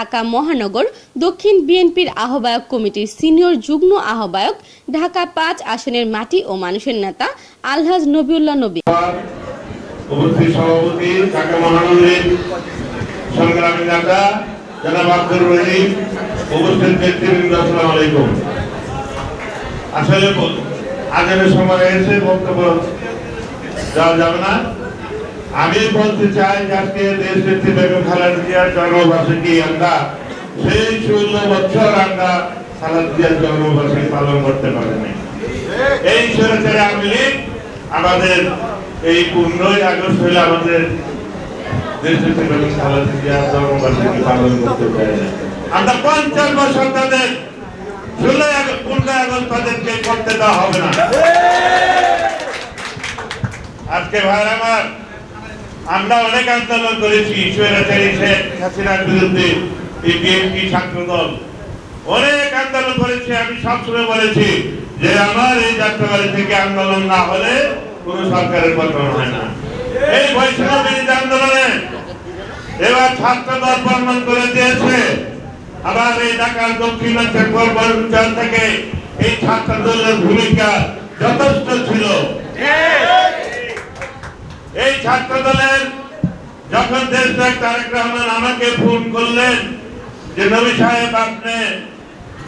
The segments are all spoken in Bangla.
ঢাকা মহানগর, দক্ষিণ বিএনপির আহ্বায়ক কমিটির সিনিয়র যুগ্ম আহ্বায়ক, ঢাকা পাঁচ আসনের মাটি ও মানুষের নেতা আলহাজ নবিউল্লাহ নবী। আসলে আজানের সময় এসে বক্তব্য দেওয়া যাবে না। আমি বলতে চাই, আজকে দেশ নেত্রী বেগম খালেদা জিয়ার জন্মবার্ষিকী আমরা সেই ষোলো বছর আমরা খালেদা জিয়ার জন্মবার্ষিকী পালন করতে পারিনি এই আওয়ামী লীগ, আমাদের এই পনেরোই আগস্ট হলে আমাদের দেশের থেকে খালেদা জিয়ার জন্মবার্ষিকী পালন করতে পারি না। আমরা পঞ্চাশ বছর তাদের ষোলোই আগস্ট, পনেরোই আগস্ট তাদেরকে করতে দেওয়া হবে না আজকে ভাই আমার আমরা অনেক আন্দোলন করেছি বিরুদ্ধে, এই বিএনপি ছাত্র দল। অনেক আন্দোলন করেছি, আমি সবসময় বলেছি যে আমার এই যাত্রাবাড়ি থেকে আন্দোলন না হলে কোন সরকারের পতন হয় না। এই আন্দোলনে এবার ছাত্র দল প্রমাণ করে দিয়েছে, আবার এই ঢাকার দক্ষিণাঞ্চল পূর্বাঞ্চল থেকে এই ছাত্র দলের ভূমিকা যথেষ্ট ছিল। এই ছাত্র দলের যখন দেশনায়ক তারেক রহমান আমাকে ফোন করলেন যে নবী সাহেব, আপনি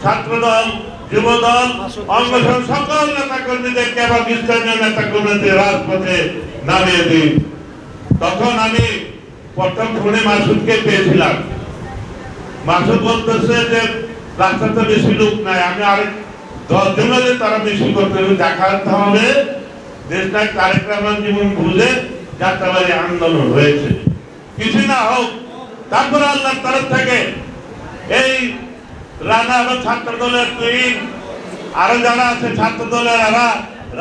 ছাত্র দল যুব দল অঙ্গসং সকল নেতা কর্মীদেরকে এবং স্থানীয় নেতা কর্মীদের রাজপথে নামিয়ে দিন। তখন আমি প্রথম ফোনে মাসুদকে পেয়েছিলাম। মাসুদ বলতেছে যে রাস্তাতে বেশি লোক নাই, আমি আরেক দশ জনের তারা বেশি করতে দেখাতে হবে। দেশটায় তারেক রহমান জীবন বুঝে যাত্রাবাড়ি আন্দোলন হয়েছে। কিছু না হোক তারপরে আল্লাহর তরফ থেকে এই রানা এবং ছাত্র দলের তুহিন আরও যারা আছে ছাত্র দলের এরা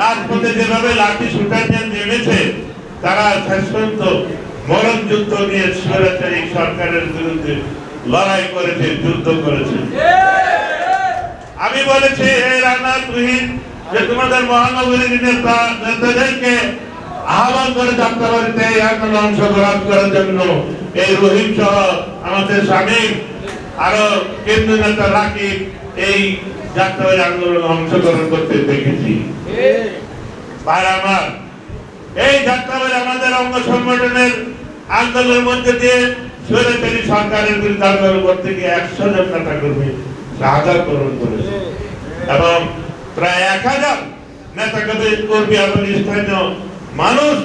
রাজপথে যেভাবে লাঠি সুটাই নিয়ে নেমেছে তারা শেষ পর্যন্ত মরণ যুদ্ধ নিয়ে স্বৈরাচারী সরকারের বিরুদ্ধে লড়াই করেছে যুদ্ধ করেছে। আমি বলেছি এই রানা তুহিন যে তোমাদের মহানগরীর নেতা নেতাদেরকে আহ্বান করে যাত্রাবাড়িতে এই আন্দোলন অংশগ্রহণ করার জন্য। এই রহিম সহ আমাদের স্বামী আরও কেন্দ্রীয় নেতা রাকিব এই যাত্রাবাড়ি আন্দোলনে অংশগ্রহণ করতে দেখেছি। ভাই আমার, এই যাত্রাবাড়ি আমাদের অঙ্গ সংগঠনের আন্দোলনের মধ্যে দিয়ে স্বৈরাচারী সরকারের বিরুদ্ধে আন্দোলন করতে গিয়ে একশো জন নেতা কর্মী শাহাদাত বরণ করেছে। এবং প্রায় এক হাজার নেতা কর্মী এবং স্থানীয় মানুষ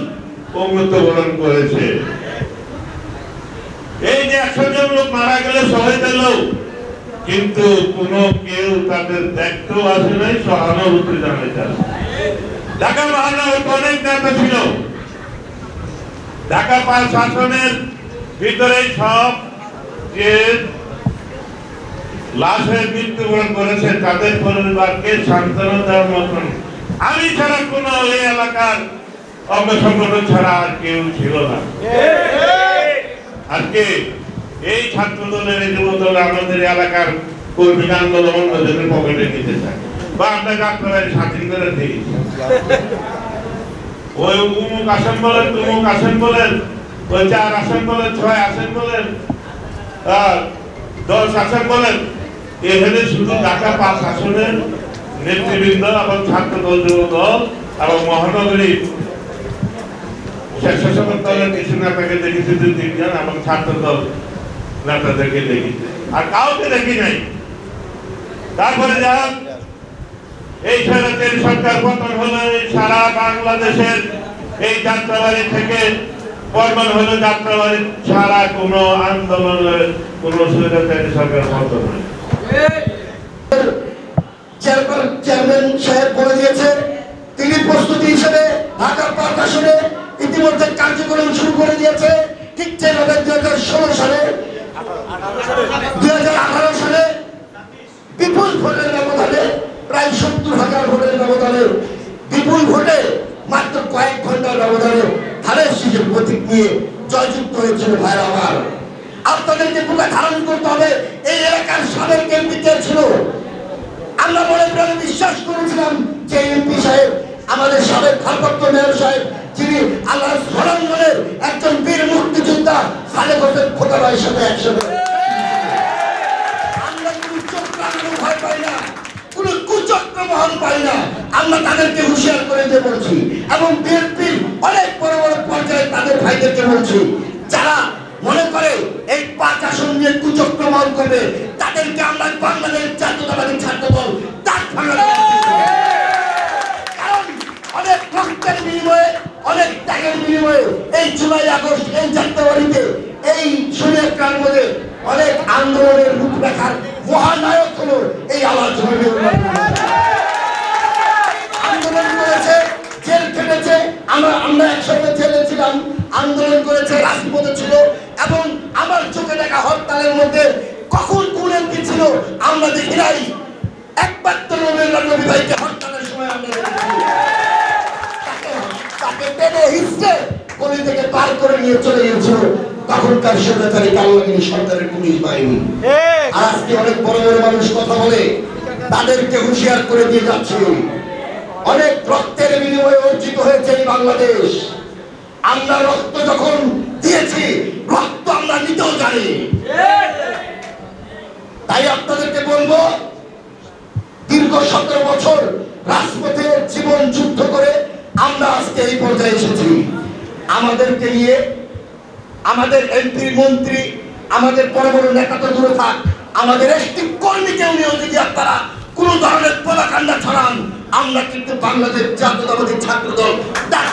মৃত্যুবরণ করেছে। এই যে একশো জন লোক মারা গেলে শহীদের লোক কিন্তু কোন কেউ তাদের দেখতেও আসে নাই, সহানুভূতি জানাইতে আসে ঢাকা মহানগর অনেক নেতা ছিল। ঢাকা শাসনের ভিতরে সব যে লাশের মৃত্যুবরণ করেছে, তাদের পরিবারকে সান্ত্বনা দেওয়ার মতন। আমি ছাড়া কোন এই এলাকার অঙ্গ সংগঠন ছাড়া আর কেউ ছিল না। আজকে এই ছাত্র দলের যুব দল আমাদের এলাকার কর্মী আন্দোলন অন্যদের পকেটে নিতে চায়। বা আমরা যাত্রাবাড়ি স্বাধীন করে দিই। ওই উমুক আসন বলেন তুমুক আসন বলেন, ওই চার আসন বলেন, ছয় আসন বলেন দশ আসন বলেন এখানে শুধু ঢাকা পাঁচ আসনের নেতৃবৃন্দ এবং ছাত্র দল যুব দল এবং মহানগরী স্বেচ্ছাসেবক দলের কিছু নেতাকে দেখেছি, দুই, তিনজন এবং ছাত্র দল নেতাদেরকে দেখেছি। আর কাউকে দেখি নাই। তারপরে যান, এই স্বৈরাচারী সরকার পতন হলো সারা বাংলাদেশের এই যাত্রাবাড়ি থেকে পরমান হলো যাত্রাবাড়ি ছাড়া কোনো আন্দোলনের কোনো সরকার পতন হয় করে বিপুল ভোটের ব্যবধানে, প্রায় সত্তর হাজার ভোটের ব্যবধানে, বিপুল ভোটে মাত্র কয়েক ঘণ্টার ব্যবধানে ধানের শীষের প্রতীক নিয়ে জয়যুক্ত হয়েছিল আমার। আপনাদেরকে বুকে ধারণ করতে যে এমপি সাহেব, আমাদের সাবেক ভারপ্রাপ্ত মেয়র সাহেব, যিনি আল্লাহ সরাঙ্গনের একজন বীর মুক্তিযোদ্ধা সালেক হোসেন খোদা সাথে একসাথে। আমরা কোনো ভয় পাই না, কোনো কুচক্র মহান পাই না। আমরা তাদেরকে হুঁশিয়ার করে দিতে বলছি, এবং বিএনপির অনেক বড় বড় পর্যায়ে তাদের ভাইদেরকে বলছি, যারা মনে করে এই পাঁচ আসন নিয়ে কুচক্র করবে ত্যাগের এই জুলাই আগস্ট এই জাতীয়বাড়িতে এই শরীরের মধ্যে অনেক আন্দোলনের রূপরেখার মহানায়ক হলো এই আওয়াজ আন্দোলন করেছে, জেল খেটেছে, আমরা আমরা একসঙ্গে জেলে ছিলাম, আন্দোলন করেছে, রাজপথে ছিল, এবং আমার চোখে দেখা হরতালের মধ্যে কখন কোন এমপি ছিল, আমরা দেখি নাই। একমাত্র রবীন্দ্র নবী ভাইকে হরতালের সময় আমরা দেখেছি। তাকে তাকে টেনে হিসছে গলি থেকে পার করে নিয়ে চলে গিয়েছিল তখনকার স্বৈরাচারী কালনাগিনী সরকারের পুলিশ বাহিনী। আর আজকে অনেক বড় বড় মানুষ কথা বলে তাদেরকে হুঁশিয়ার করে দিয়ে যাচ্ছে অনেক রক্তের বিনিময়ে অর্জিত হয়েছে এই বাংলাদেশ। আমরা রক্ত যখন দিয়েছি রক্ত আমরা নিতেও জানি। তাই আপনাদেরকে বলব দীর্ঘ সতেরো বছর রাজপথে জীবন যুদ্ধ করে আমরা আজকে এই পর্যায়ে এসেছি। আমাদেরকে নিয়ে আমাদের এমপি, মন্ত্রী, আমাদের বড় বড় নেতা তো দূরে থাক, আমাদের একটি কর্মীকেও নিয়েও যদি আপনারা কোনো ধরনের পদাকাণ্ডা ছড়ান আমরা কিন্তু বাংলাদেশ জাতীয়তাবাদী ছাত্র দল ডাক।